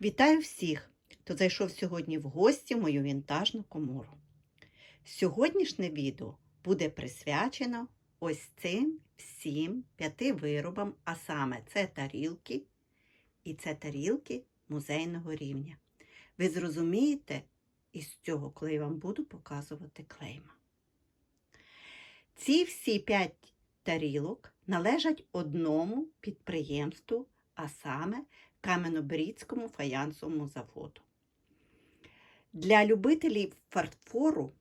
Вітаю всіх, хто зайшов сьогодні в гості в мою вінтажну комору. Сьогоднішнє відео буде присвячено ось цим всім п'яти виробам, а саме це тарілки і це тарілки музейного рівня. Ви зрозумієте із цього, коли я вам буду показувати клейма. Ці всі п'ять тарілок належать одному підприємству, а саме Кам'янобрідському фаянсовому заводу. Для любителів фарфору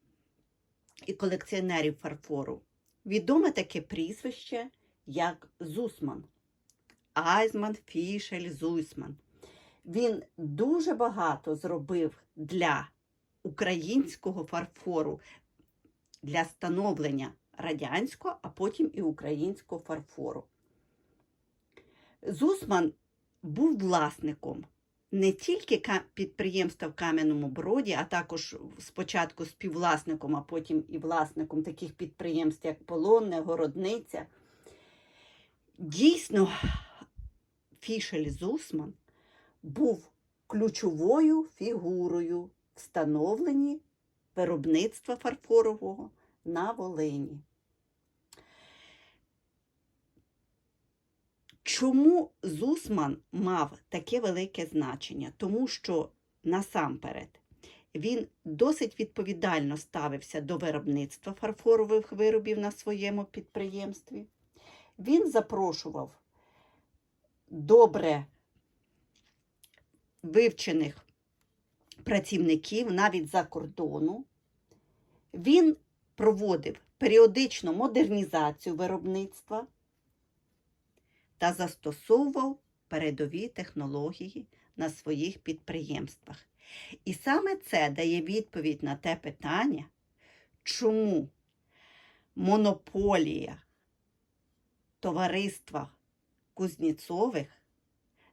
і колекціонерів фарфору відоме таке прізвище, як Зусман. Айзман Фішель Зусман. Він дуже багато зробив для українського фарфору, для становлення радянського, а потім і українського фарфору. Зусман був власником не тільки підприємства в Кам'яному Броді, а також спочатку співвласником, а потім і власником таких підприємств, як Полонне, Городниця. Дійсно, Фішель Зусман був ключовою фігурою в становленні виробництва фарфорового на Волині. Чому Зусман мав таке велике значення? Тому що насамперед він досить відповідально ставився до виробництва фарфорових виробів на своєму підприємстві. Він запрошував добре вивчених працівників навіть за кордону. Він проводив періодичну модернізацію виробництва та застосовував передові технології на своїх підприємствах. І саме це дає відповідь на те питання, чому монополія товариства Кузнєцових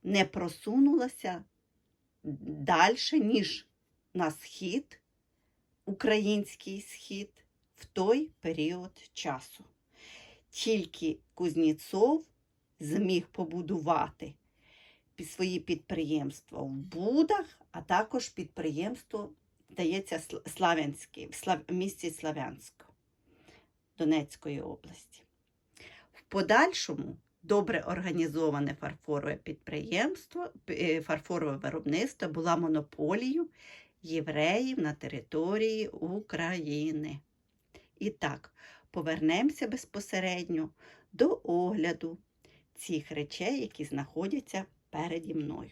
не просунулася далі, ніж на схід, український схід, в той період часу. Тільки Кузнєцов зміг побудувати свої підприємства в Будах, а також підприємство, здається, Славянське, в місті Славянську Донецької області. В подальшому добре організоване фарфорове підприємство, е, фарфорове виробництво була монополією євреїв на території України. І так, повернемося безпосередньо до огляду цих речей, які знаходяться переді мною.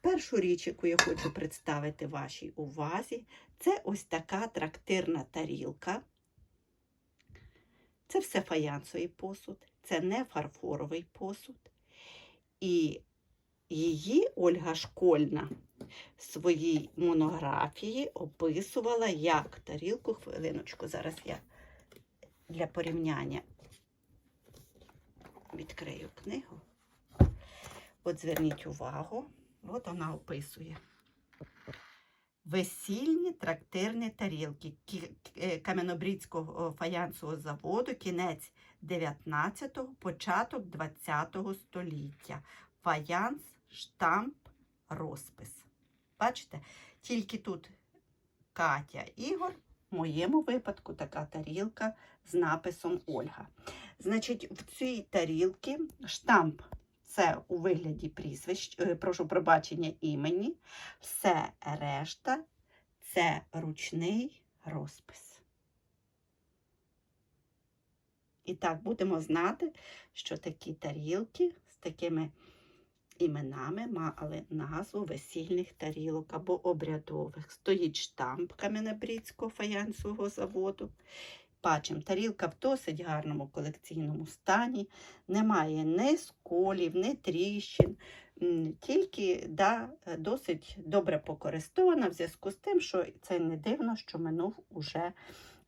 Першу річ, яку я хочу представити вашій увазі, це ось така трактирна тарілка. Це все фаянсовий посуд, це не фарфоровий посуд. І її Ольга Школьна в своїй монографії описувала як тарілку. Хвилиночку, зараз я для порівняння відкрию книгу. От зверніть увагу, от вона описує. Весільні трактирні тарілки е, Кам'янобрідського фаянсового заводу, кінець 19-го, початок 20-го століття. Фаянс, штамп, розпис. Бачите, тільки тут Катя Ігор, в моєму випадку така тарілка з написом Ольга. Значить, в цій тарілці штамп це у вигляді прізвищ, е, прошу пробачення імені, все решта це ручний розпис. І так, будемо знати, що такі тарілки з такими іменами мали назву весільних тарілок або обрядових. Стоїть штамп Кам'янобрідського фаянсового заводу. Бачимо, тарілка в досить гарному колекційному стані, немає ні сколів, ні тріщин, тільки да, досить добре покористована в зв'язку з тим, що це не дивно, що минув уже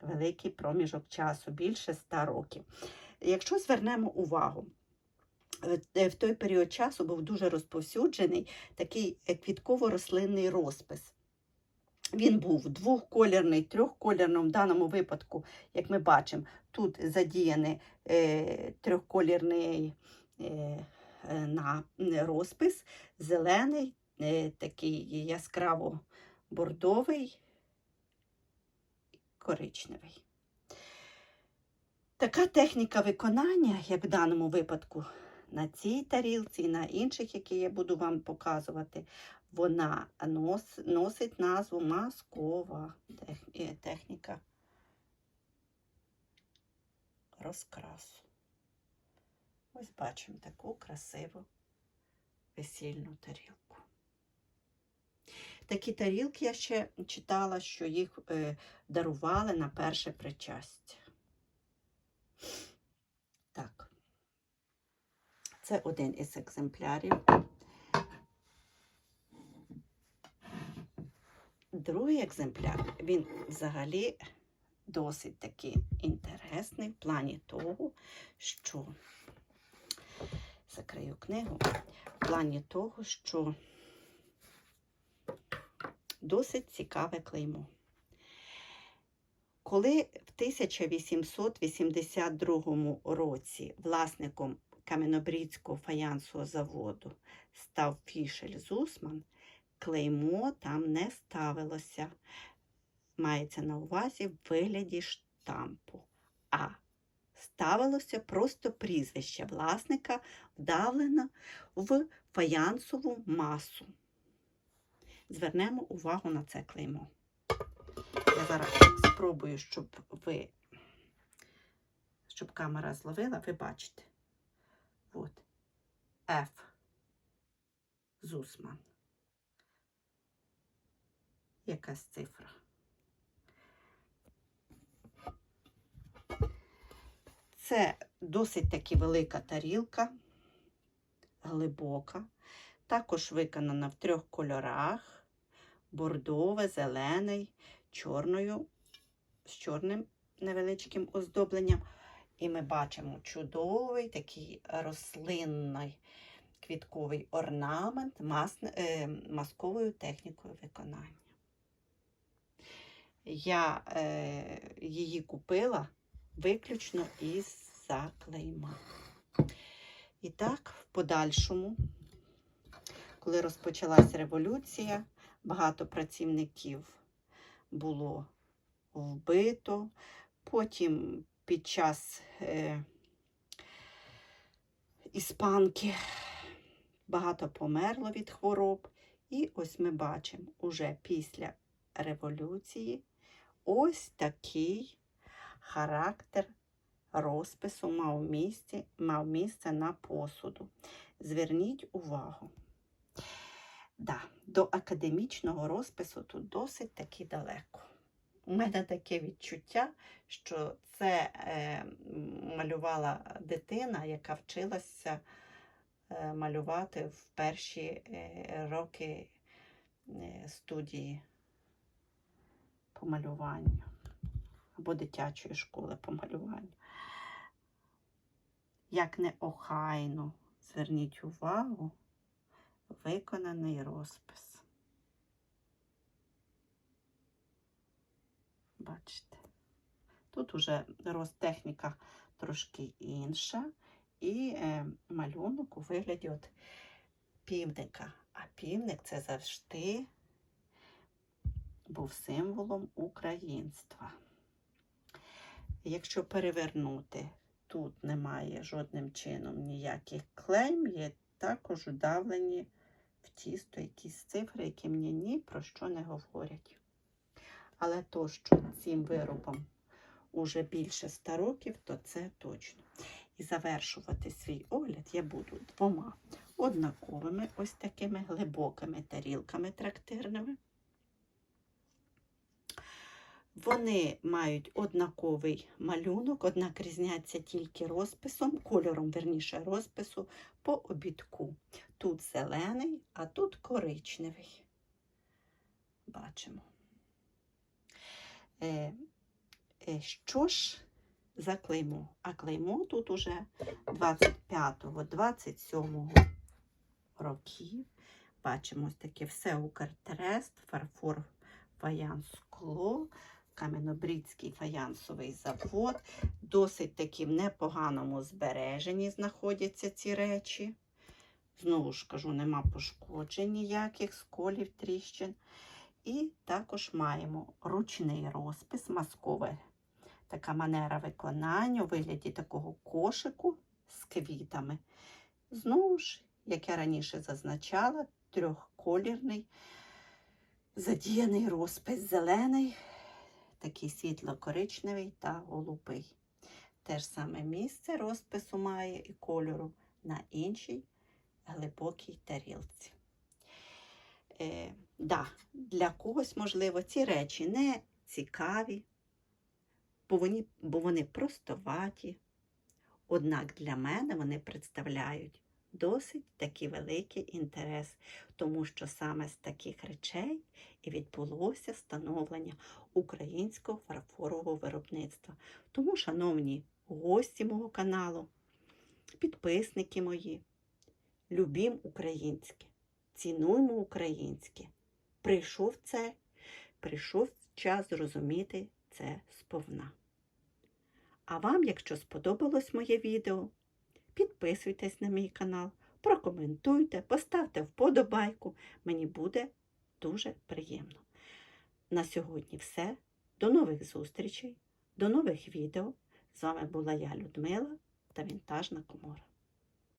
великий проміжок часу, більше ста років. Якщо звернемо увагу, е, в той період часу був дуже розповсюджений такий е, квітково-рослинний розпис. Він був двохколірний, трьохколірний. В даному випадку, як ми бачимо, тут задіяний е, трьохколірний е, е, на розпис, зелений, е, такий яскраво бордовий, коричневий. Така техніка виконання, як в даному випадку на цій тарілці і на інших, які я буду вам показувати, вона нос, носить назву маскова е, техніка розкрасу. Ось бачимо таку красиву весільну тарілку. Такі тарілки я ще читала, що їх е, дарували на перше причастя. Так. Це один із екземплярів. Другий екземпляр, він взагалі досить таки інтересний в плані того, що закрию книгу, в плані того, що досить цікаве клеймо. Коли в 1882 році власником Кам'янобрідського фаянсового заводу став Фішель Зусман, клеймо там не ставилося. Мається на увазі в вигляді штампу, а ставилося просто прізвище власника, вдавлено в фаянсову масу. Звернемо увагу на це клеймо. Я зараз спробую, щоб ви, щоб камера зловила, ви бачите. От. F. Зусман. Якась цифра. Це досить таки велика тарілка, глибока. Також виконана в трьох кольорах: бордове, зелений, чорною, з чорним невеличким оздобленням. І ми бачимо чудовий такий рослинний квітковий орнамент мас, е, масковою технікою виконання. Я е, її купила виключно із за клейма. І так, в подальшому, коли розпочалася революція, багато працівників було вбито. Потім під час е, іспанки багато померло від хвороб. І ось ми бачимо уже після революції ось такий характер розпису мав місце, мав місце на посуду. Зверніть увагу. Да, до академічного розпису тут досить таки далеко. У мене таке відчуття, що це е, малювала дитина, яка вчилася е, малювати в перші е, роки е, студії по малюванню або дитячої школи по малюванню. Як неохайно, зверніть увагу, виконаний розпис. Бачите, тут уже розтехніка трошки інша, і е, малюнок у вигляді от півника. А півник це завжди був символом українства. Якщо перевернути, тут немає жодним чином ніяких клейм, є також удавлені в тісто якісь цифри, які мені ні про що не говорять. Але то, що цим виробом уже більше ста років, то це точно. І завершувати свій огляд я буду двома однаковими, ось такими глибокими тарілками трактирними. Вони мають однаковий малюнок, однак різняться тільки розписом, кольором, верніше, розпису по обідку. Тут зелений, а тут коричневий. Бачимо. Е, е, що ж за клеймо? А клеймо тут уже 25-27 років. Бачимо ось таке все Укртрест, фарфор, фаянс, скло. Кам'янобрідський фаянсовий завод. Досить таки в непоганому збереженні знаходяться ці речі. Знову ж кажу, нема пошкоджень ніяких сколів, тріщин. І також маємо ручний розпис, маскове така манера виконання у вигляді такого кошику з квітами. Знову ж, як я раніше зазначала, трьохколірний задіяний розпис зелений, такий світло-коричневий та голубий. Те ж саме місце розпису має і кольору на іншій глибокій тарілці. Е, да, для когось, можливо, ці речі не цікаві, бо вони, бо вони простоваті. Однак для мене вони представляють досить такий великий інтерес, тому що саме з таких речей і відбулося становлення українського фарфорового виробництва. Тому, шановні гості мого каналу, підписники мої, любім українське, цінуймо українське. Прийшов це, прийшов час зрозуміти це сповна. А вам, якщо сподобалось моє відео, підписуйтесь на мій канал, прокоментуйте, поставте вподобайку. Мені буде дуже приємно. На сьогодні все. До нових зустрічей, до нових відео. З вами була я, Людмила та Вінтажна Комора.